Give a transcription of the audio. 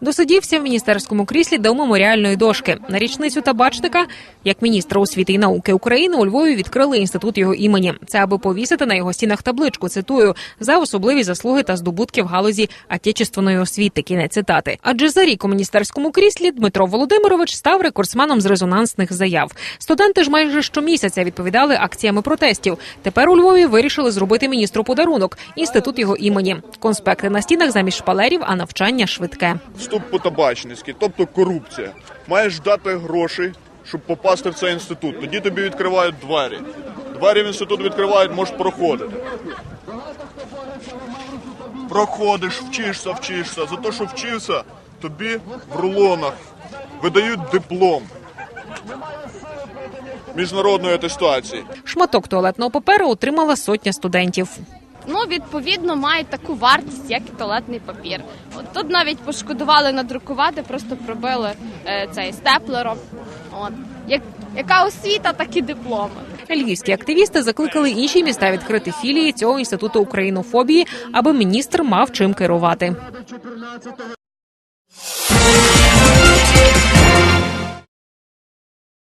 Досидівся в міністерському кріслі до меморіальної дошки. На річницю табачника, як міністра освіти і науки України, у Львові відкрили інститут його імені. Це аби повісити на його стінах табличку. Цитую за особливі заслуги та здобутки в галузі отечественної освіти. Кінець цитати. Адже за рік у міністерському кріслі Дмитро Володимирович став рекордсменом з резонансних заяв. Студенти ж майже щомісяця відповідали акціями протестів. Тепер у Львові вирішили зробити міністру подарунок інститут його імені. Конспекти на стінах замість шпалерів, а навчання швидке. Вступ по табачницьки, тобто корупція. Маєш дати гроші, щоб попасти в цей інститут. Тоді тобі відкривають двері. Двері в інститут відкривають, можеш проходити. Проходиш, вчишся, вчишся. За те, що вчився, тобі в рулонах видають диплом міжнародної атестації. Шматок туалетного паперу отримала сотня студентів. Ну, відповідно, мають таку вартість, як і туалетний папір. От тут навіть пошкодували надрукувати, просто пробили е, цей степлером. От як яка освіта, так і дипломи. Львівські активісти закликали інші міста відкрити філії цього інституту українофобії, аби міністр мав чим керувати.